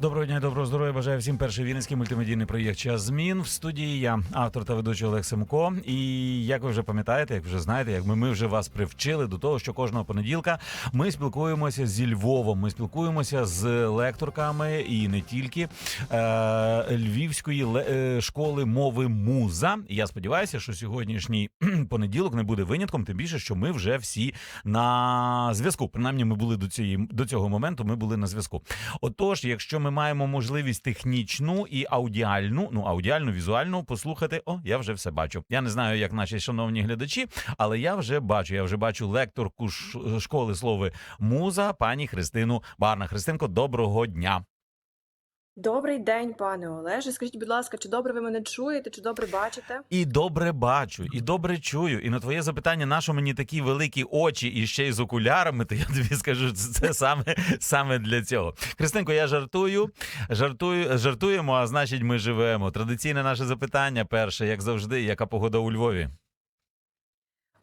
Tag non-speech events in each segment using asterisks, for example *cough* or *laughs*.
Доброго дня, доброго здоров'я. Бажаю всім перший вінницький мультимедійний проєкт Час змін в студії. Я автор та ведучий Олег Семко. І як ви вже пам'ятаєте, як вже знаєте, як ми, ми вже вас привчили до того, що кожного понеділка ми спілкуємося зі Львовом. Ми спілкуємося з лекторками і не тільки е, Львівської е, школи мови Муза. Я сподіваюся, що сьогоднішній понеділок не буде винятком. Тим більше, що ми вже всі на зв'язку. Принаймні, ми були до цієї до цього моменту. Ми були на зв'язку. Отож, якщо ми маємо можливість технічну і аудіальну, ну аудіальну, візуальну, послухати, о, я вже все бачу. Я не знаю, як наші шановні глядачі, але я вже бачу. Я вже бачу лекторку школи слови муза, пані Христину Барна. Христинко, доброго дня. Добрий день, пане Олеже. Скажіть, будь ласка, чи добре ви мене чуєте, чи добре бачите? І добре бачу, і добре чую. І на твоє запитання, на що мені такі великі очі і ще й з окулярами, то я тобі скажу, це, це саме, саме для цього. Христинко, я жартую, жартую, жартуємо, а значить, ми живемо. Традиційне наше запитання перше, як завжди, яка погода у Львові?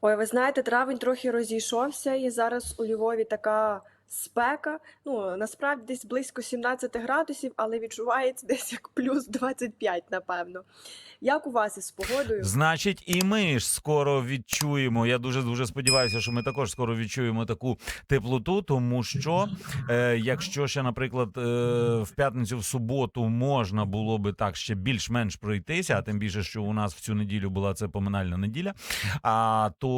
Ой, ви знаєте, травень трохи розійшовся, і зараз у Львові така спека. Ну, насправді десь близько 17 градусів, але відчувається десь як плюс 25, напевно. Як у вас із погодою? Значить, і ми ж скоро відчуємо. Я дуже дуже сподіваюся, що ми також скоро відчуємо таку теплоту, тому що е, якщо ще, наприклад, е, в п'ятницю, в суботу можна було би так ще більш-менш пройтися, а тим більше, що у нас в цю неділю була це поминальна неділя. А то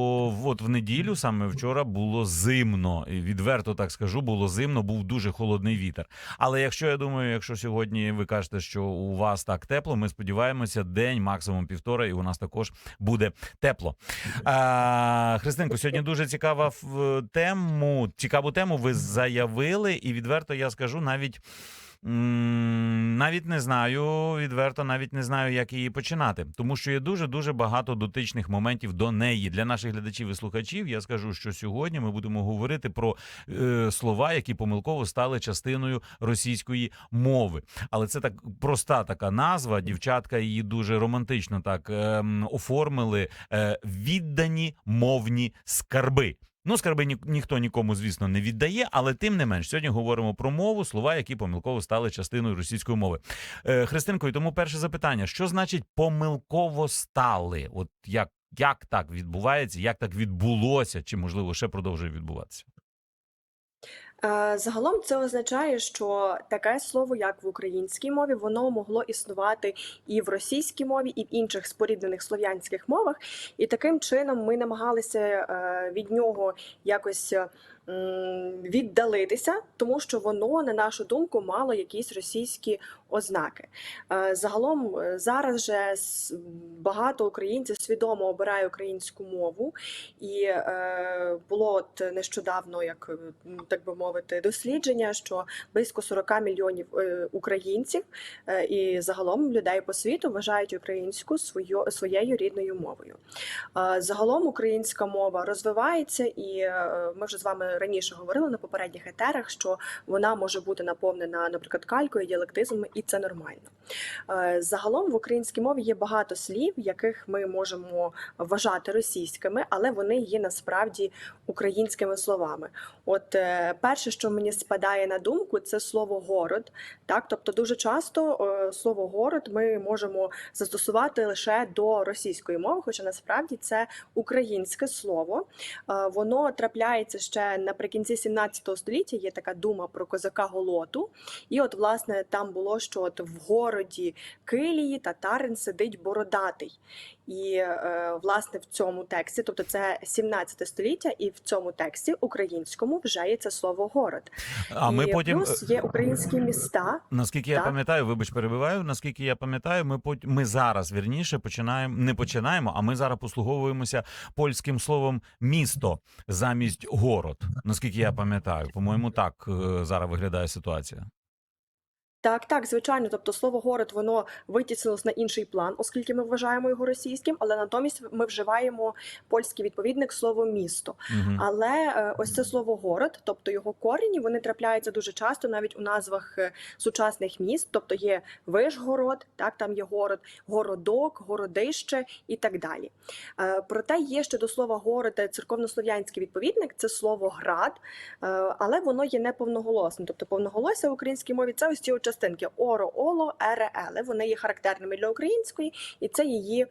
от в неділю, саме вчора, було зимно. І відверто так скажу, було зимно, був дуже холодний вітер. Але якщо я думаю, якщо сьогодні ви кажете, що у вас так тепло, ми сподіваємося, день, максимум півтора, і у нас також буде тепло. А, Христинко, сьогодні дуже цікава в- тему. Цікаву тему ви заявили, і відверто я скажу навіть. Навіть не знаю, відверто навіть не знаю, як її починати, тому що є дуже дуже багато дотичних моментів до неї. Для наших глядачів і слухачів я скажу, що сьогодні ми будемо говорити про е, слова, які помилково стали частиною російської мови. Але це так проста така назва. Дівчатка її дуже романтично так ем, оформили. Е, віддані мовні скарби. Ну, скарби ні, ніхто нікому, звісно, не віддає, але тим не менш, сьогодні говоримо про мову, слова, які помилково стали частиною російської мови. Е, Христинко, і тому перше запитання: що значить помилково стали? От як, як так відбувається, як так відбулося, чи можливо ще продовжує відбуватися? Е, Загалом це означає, що таке слово, як в українській мові, воно могло існувати і в російській мові, і в інших споріднених слов'янських мовах. І таким чином ми намагалися е, від нього якось е, віддалитися, тому що воно, на нашу думку, мало якісь російські ознаки. Е, Загалом е, зараз же багато українців свідомо обирає українську мову, і е, було от нещодавно, як так би мовити, дослідження, що близько 40 мільйонів українців і загалом людей по світу вважають українську свою, своєю рідною мовою. Загалом українська мова розвивається, і ми вже з вами раніше говорили на попередніх етерах, що вона може бути наповнена, наприклад, калькою, діалектизмами, і це нормально. Е, Загалом в українській мові є багато слів, яких ми можемо вважати російськими, але вони є насправді українськими словами. От е, перше, що мені спадає на думку, це слово город. Так, тобто дуже часто е, слово город ми можемо застосувати лише до російської мови, хоча насправді це українське слово. Воно трапляється ще наприкінці 17 століття. Є така дума про козака Голоту. І от, власне, там було, що от в городі Килії татарин сидить бородатий. І е, власне в цьому тексті, тобто це 17 століття, і в цьому тексті українському вже є це слово город. А ми потім плюс є українські міста. Наскільки я пам'ятаю, вибач, перебиваю. Наскільки я пам'ятаю, ми пот- ми зараз вірніше починаємо не починаємо, а ми зараз послуговуємося польським словом місто замість город. Наскільки я пам'ятаю, по-моєму, так е, зараз виглядає ситуація. Так, так, звичайно. Тобто слово город воно витіснилось на інший план, оскільки ми вважаємо його російським, але натомість ми вживаємо польський відповідник слово місто. Угу. Але е, ось це слово город, тобто його корені, вони трапляються дуже часто навіть у назвах е, сучасних міст. Тобто є Вишгород, так там є город, городок, городище і так далі. Е, Проте є ще до слова город церковнослов'янський відповідник, це слово град, але воно є не повноголосним. Тобто повноголосся в українській мові це ось ці частинки оро, оло, ере, еле. Вони є характерними для української, і це її е,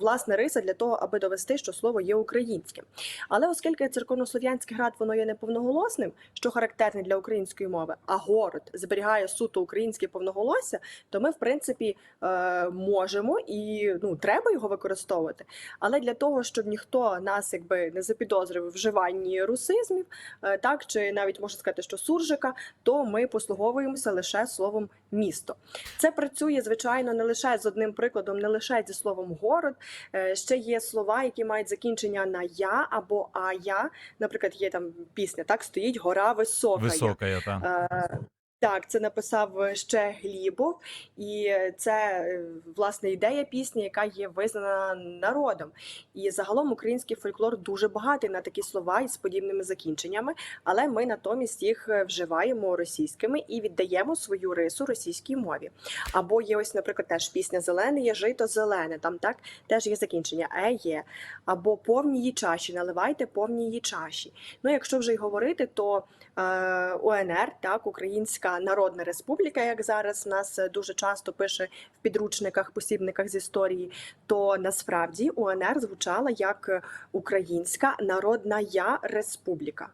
власна риса для того, аби довести, що слово є українським. Але оскільки церковнослов'янський град воно є неповноголосним, що характерне для української мови, а город зберігає суто українське повноголосся, то ми, в принципі, е, можемо і ну треба його використовувати. Але для того, щоб ніхто нас якби не запідозрив вживанні русизмів, е, так чи навіть можна сказати, що суржика, то ми послуговуємося лише словом місто. Це працює звичайно не лише з одним прикладом, не лише зі словом город. Е, Ще є слова, які мають закінчення на я або а я. Наприклад, є там пісня, так стоїть гора висока. Висока я та. Е, Так, це написав ще Глібов, і це е, власне ідея пісні, яка є визнана народом. І загалом український фольклор дуже багатий на такі слова із подібними закінченнями, але ми натомість їх е, вживаємо російськими і віддаємо свою рису російській мові. Або є ось, наприклад, теж пісня Зелене є жито зелене. Там так теж є закінчення е є. Або повні її чаші, наливайте повні її чаші. Ну, якщо вже й говорити, то е, УНР, так, Українська Народна Республіка, як зараз нас е, дуже часто пише в підручниках, посібниках з історії, то насправді УНР звучала як е, Українська Народна Я Республіка.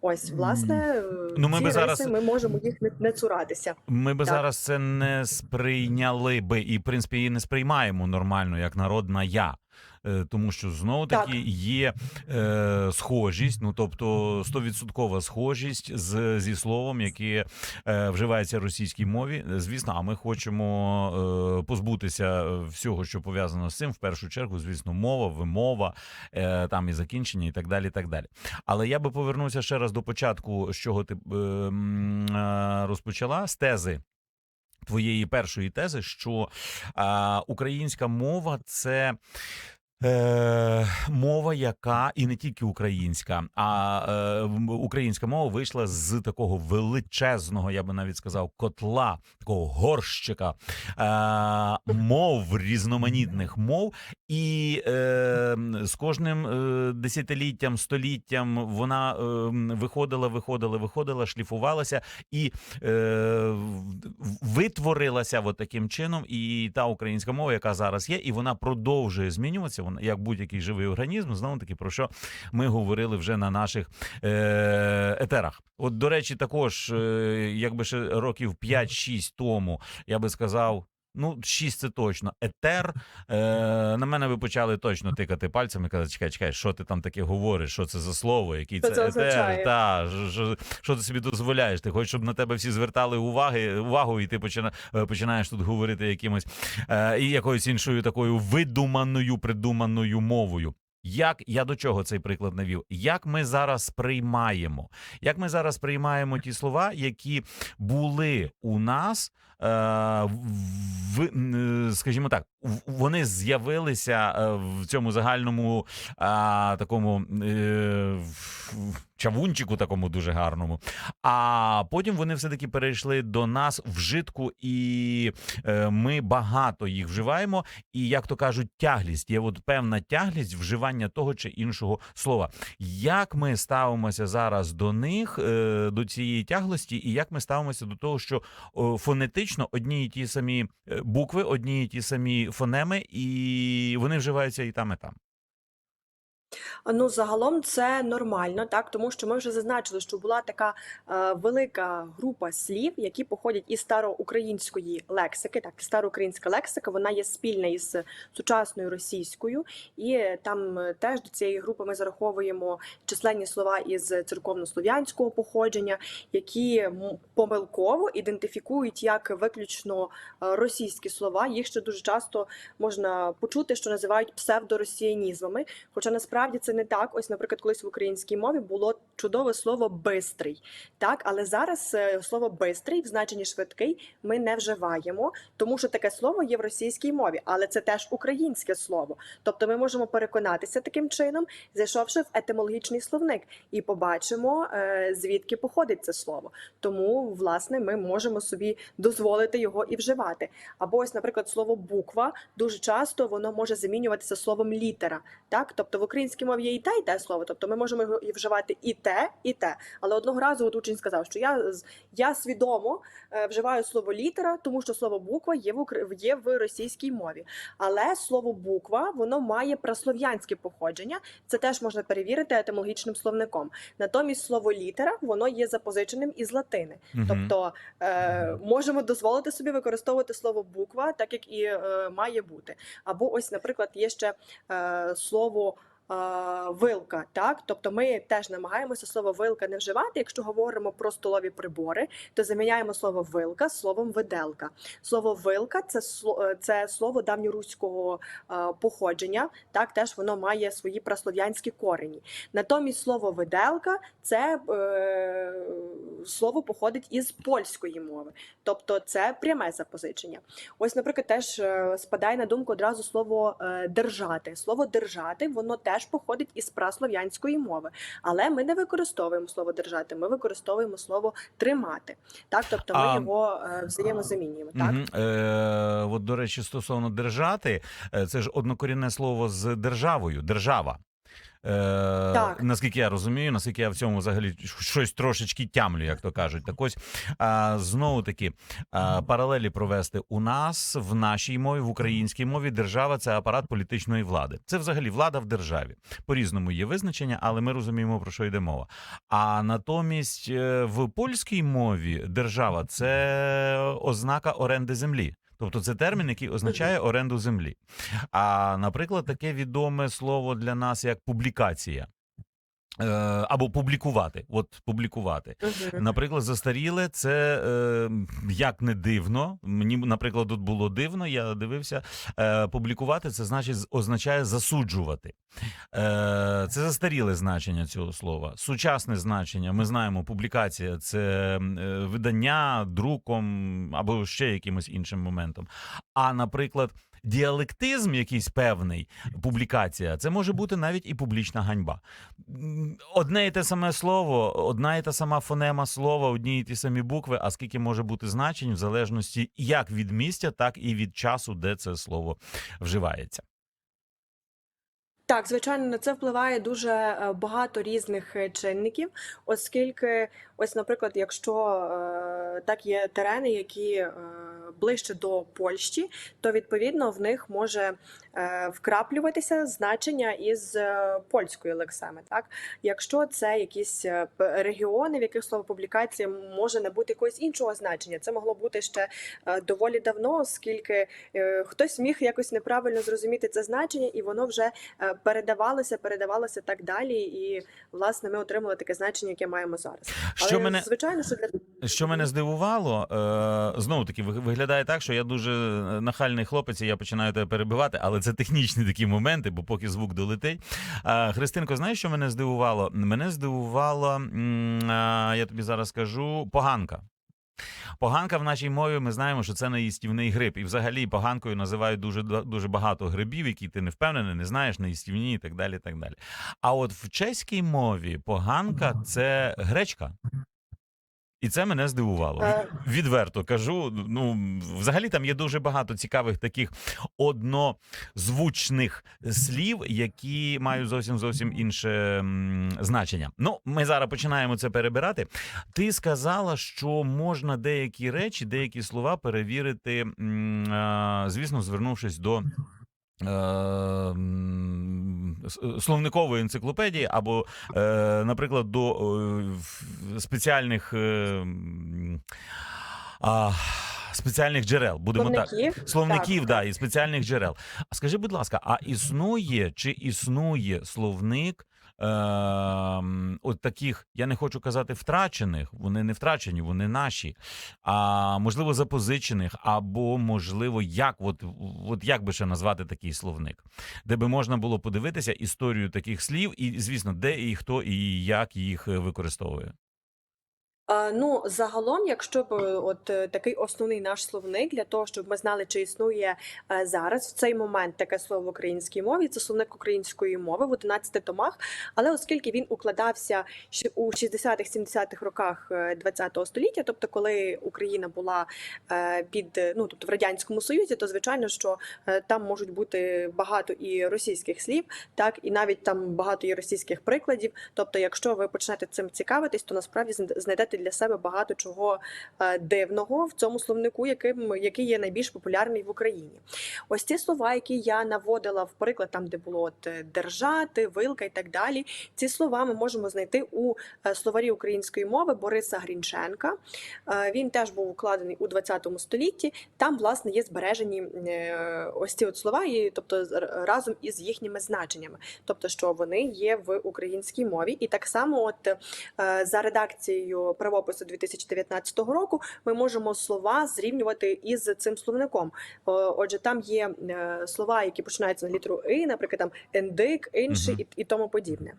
Ось, власне, е, Ну, ми ці би зараз- ми можемо їх не, не цуратися. Ми би Так. зараз це не сприйняли би, і в принципі і не сприймаємо нормально як народна я. Е, Тому що знову таки Так. є е, схожість, ну тобто стовідсоткова схожість з, зі словом, яке е, вживається в російській мові. Звісно, а ми хочемо е, позбутися всього, що пов'язано з цим. В першу чергу, звісно, мова, вимова, е, там і закінчення, і так далі. і так далі. Але я би повернувся ще раз до початку, з чого ти е, е, розпочала з тези. Твоєї першої тези, що а, українська мова це Е, мова, яка і не тільки українська, а е, українська мова вийшла з такого величезного, я би навіть сказав, котла, такого горщика е, мов різноманітних мов, і е, з кожним е, десятиліттям, століттям вона е, виходила, виходила, виходила, шліфувалася і е, витворилася от таким чином. І та українська мова, яка зараз є, і вона продовжує змінюватися. Як будь-який живий організм. Знову таки про що ми говорили вже на наших е, етерах. От, до речі, також, е, якби ще років 5-6 тому, я би сказав. Ну, 6 це точно. Етер. Е, на мене ви почали точно тикати пальцями і казати, чекай, чекай, що ти там таке говориш? Що це за слово? Який це, це етер? Та, що, що, ти собі дозволяєш? Ти хочеш, щоб на тебе всі звертали уваги, увагу, і ти почина, е, починаєш тут говорити якимось е, і якоюсь іншою такою видуманою, придуманою мовою. Як я до чого цей приклад навів? Як ми зараз сприймаємо? Як ми зараз сприймаємо ті слова, які були у нас, в, скажімо так, вони з'явилися е, в цьому загальному е, такому е, чавунчику, такому дуже гарному. А потім вони все-таки перейшли до нас в житку, і е, ми багато їх вживаємо. І як то кажуть, тяглість є от певна тяглість вживання того чи іншого слова. Як ми ставимося зараз до них, е, до цієї тяглості, і як ми ставимося до того, що о, фонетично одні і ті самі е, букви, одні і ті самі фонеми, і вони вживаються і там, і там. Ну, загалом це нормально, так тому що ми вже зазначили, що була така е, велика група слів, які походять із староукраїнської лексики. Так, староукраїнська лексика вона є спільна із сучасною російською, і там е, теж до цієї групи ми зараховуємо численні слова із церковнослов'янського походження, які помилково ідентифікують як виключно е, російські слова. Їх ще дуже часто можна почути, що називають псевдоросіянізмами. Хоча насправді це не так. Ось, наприклад, колись в українській мові було чудове слово бистрий, так, але зараз е, слово бистрий в значенні швидкий ми не вживаємо, тому що таке слово є в російській мові, але це теж українське слово. Тобто ми можемо переконатися таким чином, зайшовши в етимологічний словник, і побачимо, е, звідки походить це слово. Тому, власне, ми можемо собі дозволити його і вживати. Або ось, наприклад, слово буква дуже часто воно може замінюватися словом літера. Так, тобто в українській мові мові є і те, і те слово. Тобто ми можемо його вживати і те, і те. Але одного разу от учень сказав, що я, я свідомо е, вживаю слово літера, тому що слово буква є в, є в російській мові. Але слово буква воно має праслов'янське походження. Це теж можна перевірити етимологічним словником. Натомість слово літера воно є запозиченим із латини. Мгм. Тобто е, можемо дозволити собі використовувати слово буква, так як і е, має бути. Або ось, наприклад, є ще е, слово. Вилка, так, тобто ми теж намагаємося слово вилка не вживати. Якщо говоримо про столові прибори, то заміняємо слово вилка словом виделка. Слово вилка це е, це слово давньоруського е, походження. Так, теж воно має свої праслов'янські корені. Натомість слово виделка це е, слово походить із польської мови, тобто це пряме запозичення. Ось, наприклад, теж е, спадає на думку одразу слово держати. Слово держати воно теж походить із праслов'янської мови, але ми не використовуємо слово держати, ми використовуємо слово тримати. Так, тобто ми А- його е, взаємозамінюємо. Так. угу. Е, от, до речі, стосовно держати, е, це ж однокорінне слово з державою, держава. Е, Так. Наскільки я розумію, наскільки я в цьому взагалі щось трошечки тямлю, як то кажуть. Так ось знову таки паралелі провести у нас в нашій мові, в українській мові, держава це апарат політичної влади. Це взагалі влада в державі. По різному є визначення, але ми розуміємо про що йде мова. А натомість е, в польській мові держава це ознака оренди землі. Тобто це термін, який означає оренду землі. А наприклад, таке відоме слово для нас як публікація. Е, Або публікувати, от публікувати. Наприклад, застаріле це е, як не дивно. Мені, наприклад, тут було дивно. Я дивився. Е, публікувати це значить означає засуджувати. Е, це застаріле значення цього слова. Сучасне значення. Ми знаємо, публікація це видання друком або ще якимось іншим моментом. А наприклад. Діалектизм, якийсь певний публікація, це може бути навіть і публічна ганьба. Одне і те саме слово, одна і та сама фонема слова, одні і ті самі букви, а скільки може бути значень в залежності як від місця, так і від часу, де це слово вживається. Так, звичайно, на це впливає дуже е, багато різних е, чинників, оскільки, ось, наприклад, якщо е, так є терени, які ближче до Польщі, то відповідно в них може е, вкраплюватися значення із е, польської лексеми. Так, якщо це якісь е, регіони, в яких слово публікація може не бути якогось іншого значення, це могло бути ще доволі давно, оскільки хтось міг якось неправильно зрозуміти це значення, і воно вже передавалося, передавалося так далі. І власне ми отримали таке значення, яке маємо зараз. Що Але мене звичайно, що для Що мене здивувало, е, знову таки виглядає так, що я дуже нахальний хлопець, і я починаю тебе перебивати, але це технічні такі моменти, бо поки звук долетить. Е, Христинко, знаєш, що мене здивувало? Мене здивувало, е, я тобі зараз скажу, поганка. Поганка в нашій мові ми знаємо, що це неїстівний гриб. І взагалі поганкою називають дуже дуже багато грибів, які ти не впевнений, не знаєш, неїстівні і так далі. і так далі. А от в чеській мові поганка це гречка. І це мене здивувало. Е. Відверто кажу. Ну, взагалі там є дуже багато цікавих таких однозвучних слів, які мають зовсім зовсім інше значення. Ну, ми зараз починаємо це перебирати. Ти сказала, що можна деякі речі, деякі слова перевірити, звісно, звернувшись до. Е, Словникової енциклопедії, або, е, наприклад, до е, спеціальних а, спеціальних джерел, будемо так. словників, Словників, так, да, і спеціальних джерел. А скажи, будь ласка, а існує чи існує словник? Е, от таких, я не хочу казати втрачених, вони не втрачені, вони наші, а можливо запозичених, або можливо, як от, от як би ще назвати такий словник, де би можна було подивитися історію таких слів, і звісно, де і хто і як їх е, використовує. Ну, загалом, якщо б е, от е, такий основний наш словник для того, щоб ми знали, чи існує е, зараз в цей момент таке слово в українській мові, це словник української мови в 11 томах. Але оскільки він укладався у 60-х-70-х роках е, 20-го століття, тобто коли Україна була під ну тобто в радянському союзі, то звичайно, що там можуть бути багато і російських слів, так і навіть там багато і російських прикладів. Тобто, якщо ви почнете цим цікавитись, то насправді зна- знайдете для себе багато чого е, дивного в цьому словнику, яким який є найбільш популярний в Україні. Ось ці слова, які я наводила в приклад, там де було от е, держати, вилка і так далі. Ці слова ми можемо знайти у е, словарі української мови Бориса Грінченка. Він теж був укладений у 20 столітті. Там, власне, є збережені ось ці от слова, і тобто разом із їхніми значеннями, тобто, що вони є в українській мові. І так само, от за редакцією правопису 2019 року, ми можемо слова зрівнювати із цим словником. Отже, там є е, слова, які починаються на літеру «и», наприклад, там ендик, Мгм. і, і тому подібне.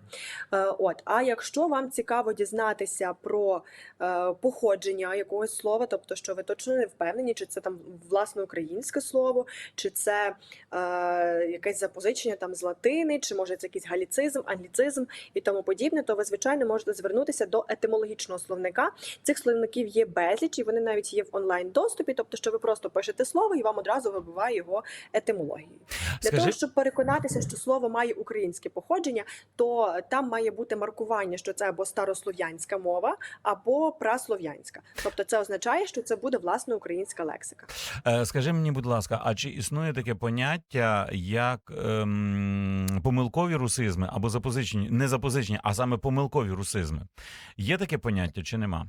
Е, От, а якщо вам цікаво дізнатися про е, походження якогось слова, тобто, що ви точно не впевнені, чи це там власне українське слово, чи це е, якесь запозичення там з латини, чи може це якийсь галіцизм, англіцизм і тому подібне, то ви звичайно можете звернутися до етимологічного словника. Цих словників є безліч, і вони навіть є в онлайн доступі, тобто, що ви просто пишете слово і вам одразу вибиває його етимологію. Для Скажи, того, щоб переконатися, що слово має українське походження, то там має бути маркування, що це або старослов'янська мова, або праслов'янська. Тобто це означає, що це буде власне українська лексика. е, скажи мені, будь ласка, а чи існує таке поняття як ем, помилкові русизми або запозичені, не запозичені, а саме помилкові русизми? Є таке поняття чи нема?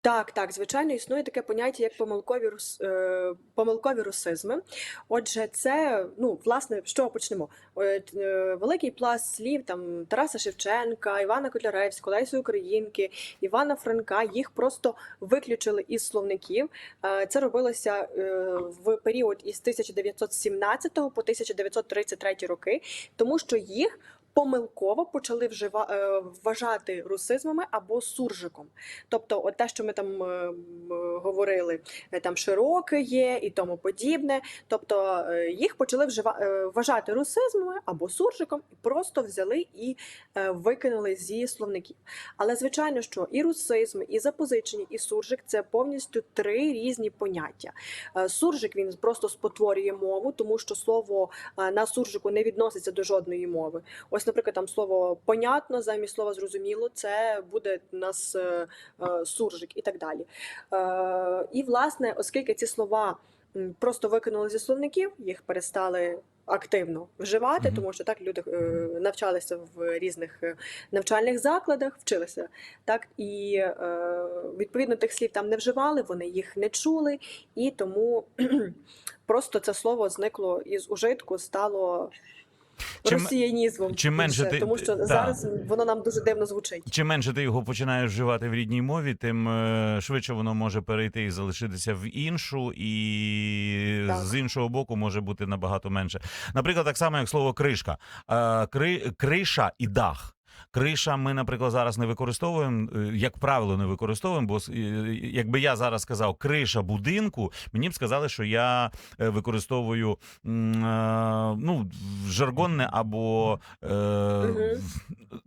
Так, так, звичайно, існує таке поняття як помилкові рус, е, помилкові русизми. Отже, це ну власне чого почнемо? Е, е, Великий пласт слів там Тараса Шевченка, Івана Котляревського, Лесі Українки, Івана Франка. Їх просто виключили із словників. Це робилося в період із 1917 по 1933 роки, тому що їх. Помилково почали вжива, е, вважати русизмами або суржиком. Тобто, от те, що ми там е, говорили, е, там широке є і тому подібне. Тобто їх почали вжива, вважати русизмами або суржиком, і просто взяли і викинули зі словників. Але звичайно, що і русизм, і запозичення, і суржик це повністю три різні поняття. Суржик він просто спотворює мову, тому що слово на суржику не відноситься до жодної мови. Ось, наприклад, там слово понятно замість слова зрозуміло, це буде у нас е, е, суржик і так далі. Е, І, власне, оскільки ці слова просто викинули зі словників, їх перестали. Активно вживати, тому що так люди е, навчалися в різних навчальних закладах, вчилися так, і е, відповідно тих слів там не вживали, вони їх не чули, і тому *clears throat* просто це слово зникло із ужитку, стало Чим- росіянізмом. чим менше більше, ти- тому що та. зараз воно нам дуже дивно звучить. Чим менше ти його починаєш вживати в рідній мові, тим е, швидше воно може перейти і залишитися в іншу, і Так. з іншого боку може бути набагато менше. Наприклад, так само, як слово кришка, Е, кри, криша і дах. Криша ми, наприклад, зараз не використовуємо, е, як правило, не використовуємо, бо якби я зараз сказав криша будинку, мені б сказали, що я е, використовую е, ну, жаргонне або е,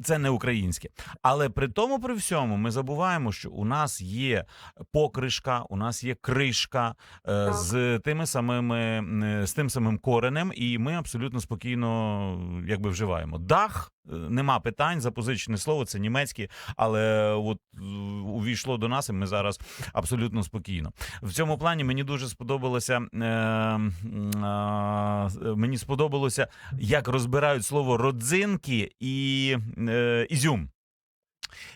це не українське. Але при тому, при всьому, ми забуваємо, що у нас є покришка, у нас є кришка е, з тими самими з тим самим коренем, і ми абсолютно спокійно якби вживаємо. Дах нема питань, запозичене слово, це німецьке, але от е, увійшло до нас, і ми зараз абсолютно спокійно. В цьому плані мені дуже сподобалося. Е, е, мені сподобалося, як розбирають слово родзинки і е, ізюм.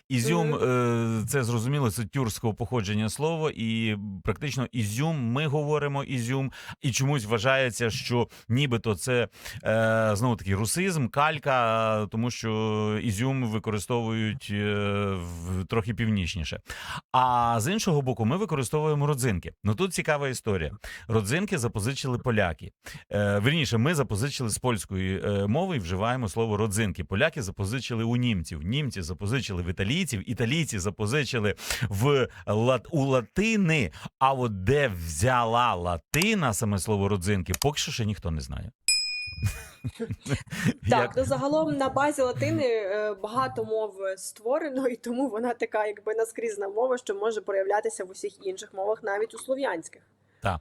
Ізюм, е, це зрозуміло, це тюркського походження слово, і практично ізюм. Ми говоримо ізюм, і чомусь вважається, що нібито це е, знову таки русизм, калька, тому що ізюм використовують е, трохи північніше. А з іншого боку, ми використовуємо родзинки. Ну тут цікава історія. Родзинки запозичили поляки. Верніше, ми запозичили з польської мови і вживаємо слово родзинки. Поляки запозичили у німців. Німці запозичили в італійців. Італійці запозичили в лат у латини. А от де взяла латина саме слово родзинки, поки що ще ніхто не знає. *laughs* Так, ну загалом на базі латини е, багато мов створено, і тому вона така, якби наскрізна мова, що може проявлятися в усіх інших мовах, навіть у слов'янських. Так.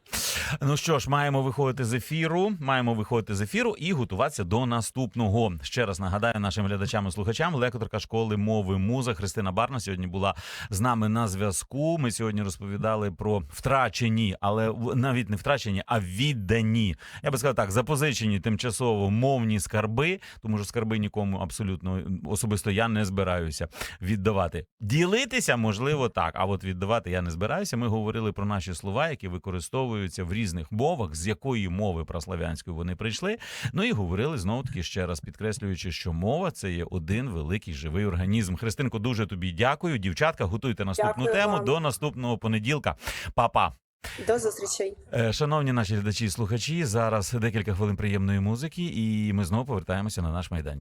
Ну що ж, маємо виходити з ефіру. Маємо виходити з ефіру і готуватися до наступного. Ще раз нагадаю нашим глядачам і слухачам. Лекторка школи мови муза Христина Барна сьогодні була з нами на зв'язку. Ми сьогодні розповідали про втрачені, але навіть не втрачені, а віддані. Я би сказав так, запозичені тимчасово мовні скарби, тому що скарби нікому абсолютно особисто я не збираюся віддавати. Ділитися можливо так, а от віддавати я не збираюся. Ми говорили про наші слова, які використовуються в різних мовах, з якої мови прослав'янської вони прийшли. Ну і говорили знову таки ще раз, підкреслюючи, що мова це є один великий живий організм. Христинко, дуже тобі дякую. Дівчатка, готуйте наступну Дякую тему вам. до наступного понеділка. Па-па. До зустрічей. Е, Шановні наші глядачі і слухачі, зараз декілька хвилин приємної музики, і ми знову повертаємося на наш майдан.